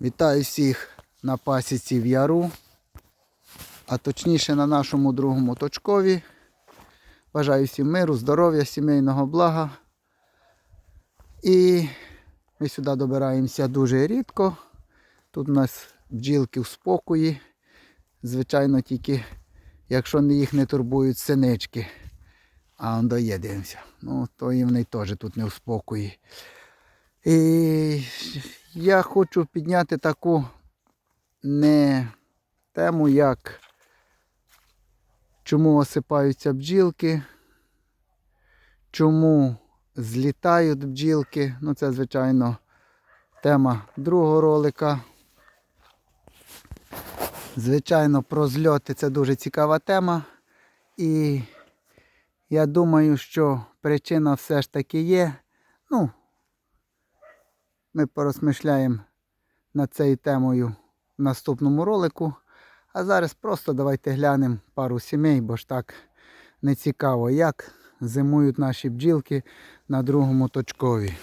Вітаю всіх на пасіці в яру, а точніше на нашому другому точкові. Бажаю всім миру, здоров'я, сімейного блага. І ми сюди добираємося дуже рідко. Тут у нас бджілки в спокої. Звичайно, тільки якщо їх не турбують синички. А он доє. Ну, то і вони теж тут не в спокої. І я хочу підняти таку не тему, як чому осипаються бджілки, чому злітають бджілки. Ну, це, звичайно, тема другого ролика. Звичайно, про зльоти це дуже цікава тема. І я думаю, що причина все ж таки є. Ну, ми порозмишляємо над цією темою в наступному ролику. А зараз просто давайте глянемо пару сімей, бо ж так не цікаво, як зимують наші бджілки на другому точкові.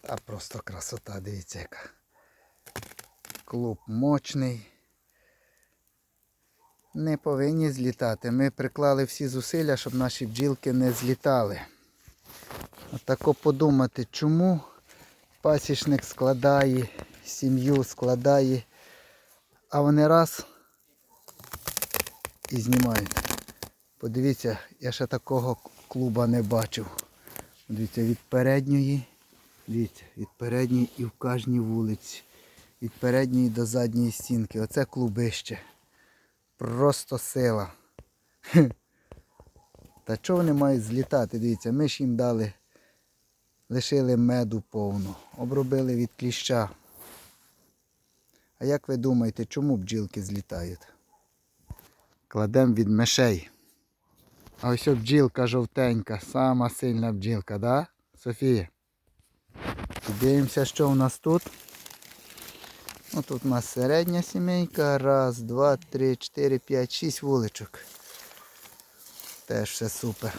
Та просто красота, дивіться яка. Клуб мощний. Не повинні злітати. Ми приклали всі зусилля, щоб наші бджілки не злітали. Отако подумати, чому пасічник складає, сім'ю складає, а вони раз і знімають. Подивіться, я ще такого клуба не бачив. Дивіться, від передньої, дивіться, від передньої і в кожній вулиці. Від передньої до задньої стінки. Оце клубище. Просто сила. Та чого вони мають злітати? Дивіться, ми ж їм дали, лишили меду повну, обробили від кліща. А як ви думаєте, чому бджілки злітають? Кладемо від мишей. А ось бджілка жовтенька, сама сильна бджілка, да, Софія? Дивимося, що у нас тут. Ну, тут у нас середня сімейка. Раз, два, три, чотири, п'ять, шість вуличок. Теж все супер.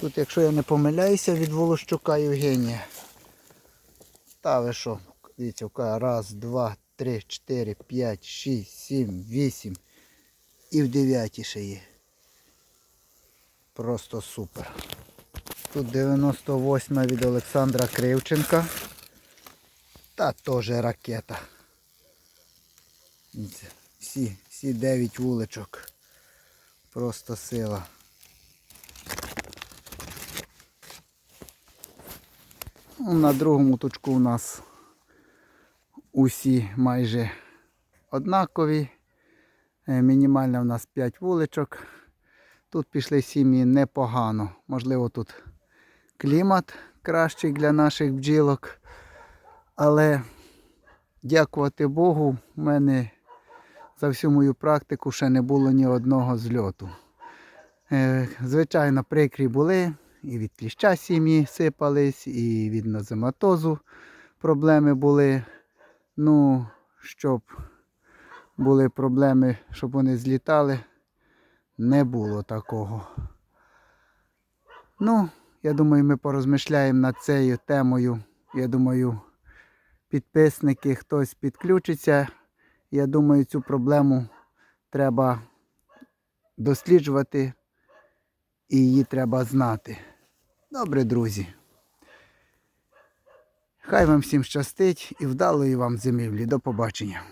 Тут, якщо я не помиляюся, від Волощука Євгенія. Та ви що? Дивіться, раз, два, три, чотири, п'ять, шість, сім, вісім. І в дев'ятій ще є. Просто супер. Тут 98 від Олександра Кривченка. Та теж ракета. Всі, всі 9 вуличок. Просто сила. Ну, На другому точку у нас усі майже однакові. Е, Мінімальна у нас 5 вуличок. Тут пішли сім'ї непогано. Можливо, тут клімат кращий для наших бджілок. Але дякувати Богу, в мене за всю мою практику ще не було ні одного зльоту. Е, Звичайно, прикрі були, і від кліща сім'ї сипались, і від нозематозу проблеми були. Ну, щоб були проблеми, щоб вони злітали, не було такого. Ну, я думаю, ми порозмишляємо над цією темою. Я думаю, підписники, хтось підключиться. Я думаю, цю проблему треба досліджувати і її треба знати. Добре, друзі. Хай вам всім щастить і вдалої вам зимівлі. До побачення.